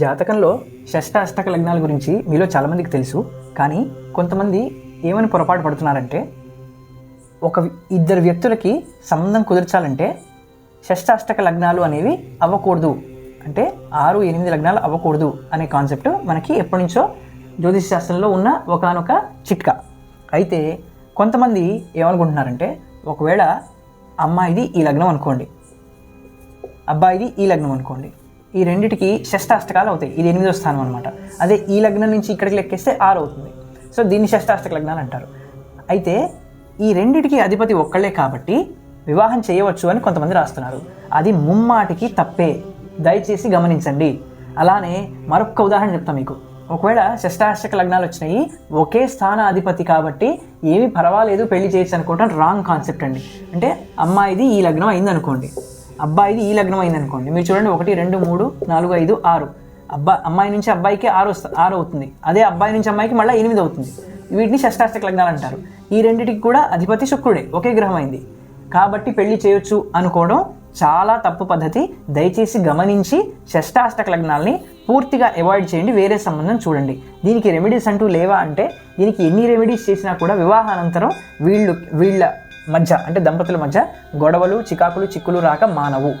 జాతకంలో షష్ట అష్టక లగ్నాల గురించి మీలో చాలామందికి తెలుసు కానీ కొంతమంది ఏమని పొరపాటు పడుతున్నారంటే ఒక ఇద్దరు వ్యక్తులకి సంబంధం కుదర్చాలంటే షష్ట అష్టక లగ్నాలు అనేవి అవ్వకూడదు. అంటే ఆరు ఎనిమిది లగ్నాలు అవ్వకూడదు అనే కాన్సెప్ట్ మనకి ఎప్పటి నుంచో జ్యోతిష శాస్త్రంలో ఉన్న ఒకనొక చిట్కా. అయితే కొంతమంది ఏమనుకుంటున్నారంటే ఒకవేళ అమ్మాయిది ఈ లగ్నం అనుకోండి. అబ్బాయిది ఈ లగ్నం అనుకోండి. ఈ రెండిటికి షష్టాష్టకాలు అవుతాయి. ఇది ఎనిమిదో స్థానం అనమాట అదే ఈ లగ్నం నుంచి ఇక్కడికి లెక్కేస్తే ఆరు అవుతుంది. సో దీన్ని షష్టాష్టక లగ్నాలు అంటారు. అయితే ఈ రెండిటికి అధిపతి ఒక్కళ్ళే కాబట్టి వివాహం చేయవచ్చు అని కొంతమంది రాస్తున్నారు. అది ముమ్మాటికి తప్పే. దయచేసి గమనించండి. అలానే మరొక ఉదాహరణ చెప్తాను మీకు. ఒకవేళ షష్టాష్టక లగ్నాలు వచ్చినాయి ఒకే స్థాన అధిపతి కాబట్టి ఏమీ పర్వాలేదు పెళ్ళి చేయొచ్చు అనుకోవటం రాంగ్ కాన్సెప్ట్ అండి. అంటే అమ్మాయిది ఈ లగ్నం అయింది అనుకోండి అబ్బాయిది ఈ లగ్నం అయింది అనుకోండి మీరు చూడండి ఒకటి రెండు మూడు నాలుగు ఐదు ఆరు. అబ్బా అమ్మాయి నుంచి అబ్బాయికి ఆరు వస్తా ఆరు అవుతుంది. అదే అబ్బాయి నుంచి అమ్మాయికి మళ్ళీ ఎనిమిది అవుతుంది. వీటిని షష్టాష్టక లగ్నాలు అంటారు. ఈ రెండిటికి కూడా అధిపతి శుక్రుడే. ఒకే గ్రహం అయింది కాబట్టి పెళ్ళి చేయొచ్చు అనుకోవడం చాలా తప్పు పద్ధతి. దయచేసి గమనించి షష్టాష్టక లగ్నాల్ని పూర్తిగా అవాయిడ్ చేయండి. వేరే సంబంధం చూడండి. దీనికి రెమెడీస్ అంటూ లేవా అంటే దీనికి ఎన్ని రెమెడీస్ చేసినా కూడా వివాహానంతరం వీళ్ళు వీళ్ళ మధ్య అంటే దంపతుల మధ్య గొడవలు చికాకులు చిక్కులు రాక మానవు.